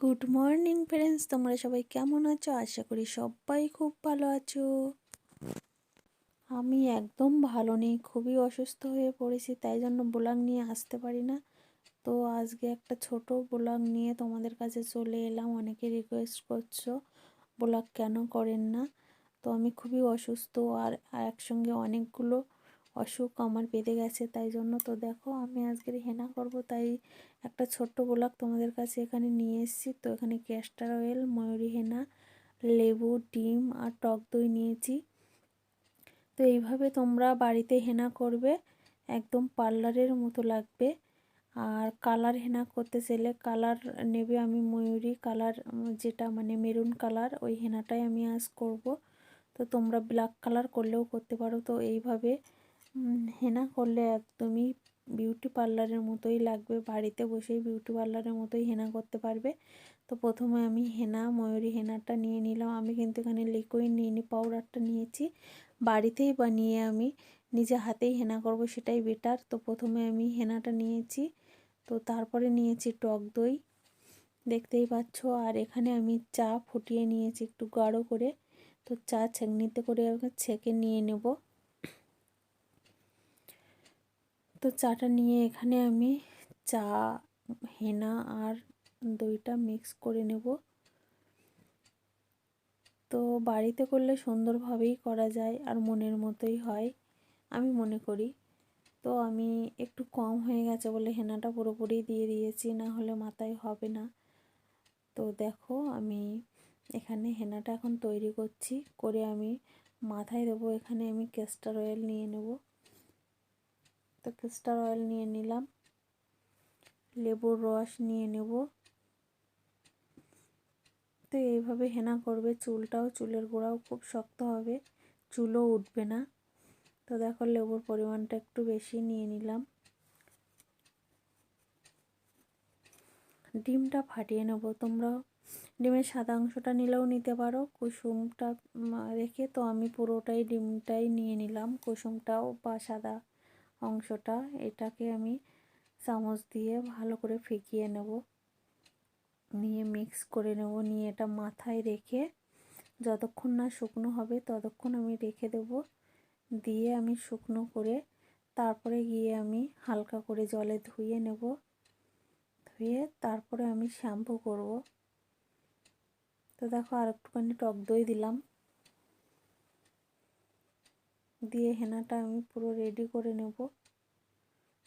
Good morning friends তোমরা সবাই কেমন আছো? আশা করি সবাই খুব ভালো আছো। আমি একদম ভালো নেই, খুবই অসুস্থ হয়ে পড়েছি, তাই জন্য ব্লগ নিয়ে আসতে পারি না। তো আজকে একটা ছোট ব্লগ নিয়ে তোমাদের কাছে চলে এলাম। অনেকে রিকোয়েস্ট করছ, ব্লগ কেন করেন না? তো আমি খুবই অসুস্থ আর একসঙ্গে অনেকগুলো অসুখ আমার বেঁধে গেছে, তাই জন্য তো দেখো আমি আজকের হেনা করব, তাই একটা ছোট্ট গোলাপ তোমাদের কাছে এখানে নিয়ে এসেছি। তো এখানে ক্যাস্টার অয়েল, ময়ূরী হেনা, লেবু, ডিম আর টক দই নিয়েছি। তো এইভাবে তোমরা বাড়িতে হেনা করবে, একদম পার্লারের মতো লাগবে। আর কালার হেনা করতে চাইলে কালার নেবে আমি ময়ূরী কালার, যেটা মানে মেরুন কালার, ওই হেনাটাই আমি আজ করব। তো তোমরা ব্ল্যাক কালার করলেও করতে পারো, তো এইভাবে হেনা করলে একদমই বিউটি পার্লারের মতোই লাগবে। বাড়িতে বসেই বিউটি পার্লারের মতোই হেনা করতে পারবে। তো প্রথমে আমি হেনা, ময়ূরী হেনাটা নিয়ে নিলাম। আমি কিন্তু এখানে লিকুইড নিয়ে পাউডারটা নিয়েছি। বাড়িতেই বানিয়ে আমি নিজে হাতেই হেনা করব, সেটাই বেটার তো প্রথমে আমি হেনাটা নিয়েছি। তো তারপরে নিয়েছি টক দই। দেখতেই পাচ্ছ, আর এখানে আমি চা ফুটিয়ে নিয়েছি একটু গাঢ় করে। তো চা ছেঁকনিতে করে ছেঁকে নিয়ে নেব। তো চাটা নিয়ে এখানে আমি চা, হেনা আর দইটা মিক্স করে নেব। তো বাড়িতে করলে সুন্দরভাবেই করা যায় আর মনের মতোই হয়, আমি মনে করি। তো আমি একটু কম হয়ে গেছে বলে হেনাটা পুরোপুরি দিয়ে দিয়েছি, না হলে মাথায় হবে না। তো দেখো আমি এখানে হেনাটা এখন তৈরি করছি, করে আমি মাথায় দেবো, এখানে আমি ক্যাস্টার অয়েল নিয়ে নেব। তো ক্যাস্টার অয়েল নিয়ে নিলাম। লেবুর রস নিয়ে নেব। তো এইভাবে হেনা করবে। চুলটাও চুলের গোড়াও খুব শক্ত হবে। চুলও উঠবে না। তো দেখো লেবুর পরিমাণটা একটু বেশি নিয়ে নিলাম। ডিমটা ফাটিয়ে নেব। তোমরা ডিমের সাদা অংশটা নিলেও নিতে পারো। কুসুমটা রেখে তো আমি পুরোটাই ডিমটাই নিয়ে নিলাম। কুসুমটাও বা সাদা অংশটা, এটাকে আমি চামচ দিয়ে ভালো করে ফেকিয়ে নেব। নিয়ে মিক্স করে নেব। নিয়ে এটা মাথায় রেখে যতক্ষণ না শুকনো হবে ততক্ষণ আমি রেখে দেব। দিয়ে আমি শুকনো করে তারপরে গিয়ে আমি হালকা করে জলে ধুয়ে নেব। ধুয়ে তারপরে আমি শ্যাম্পু করব। তো দেখো আর একটুখানি টক দই দিলাম। দিয়ে হেনাটা আমি পুরো রেডি করে নেব।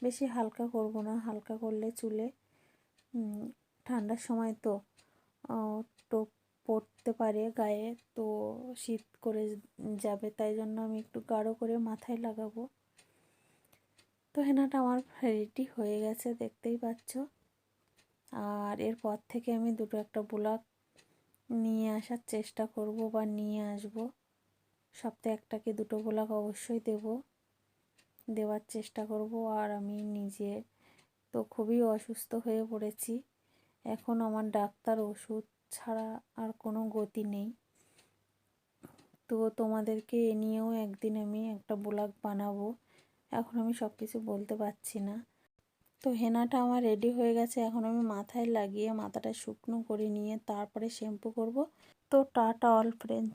বেশি হালকা করব না, হালকা করলে চুলে ঠান্ডার সময় তো টোপ পড়তে পারে গায়ে, তো শীত করে যাবে, তাই জন্য আমি একটু গাঢ় করে মাথায় লাগাবো। তো হেনাটা আমার রেডি হয়ে গেছে, দেখতেই পাচ্ছ। আর এরপর থেকে আমি দুটো একটা ব্লাক নিয়ে আসার চেষ্টা করব বা নিয়ে আসব। সপ্তাহে একটাকে দুটো গোলাপ অবশ্যই দেব। দেওয়ার চেষ্টা করব আর আমি নিজে তো খুবই অসুস্থ হয়ে পড়েছি। এখন আমার ডাক্তার ওষুধ ছাড়া আর কোনো গতি নেই। তো তোমাদেরকে এ নিয়েও একদিন আমি একটা ব্লগ বানাবো। এখন আমি সব কিছু বলতে পারছি না। তো হেনাটা আমার রেডি হয়ে গেছে। এখন আমি মাথায় লাগিয়ে মাথাটা শুকনো করে নিয়ে তারপরে শ্যাম্পু করব। তো টাটা অল ফ্রেন্ড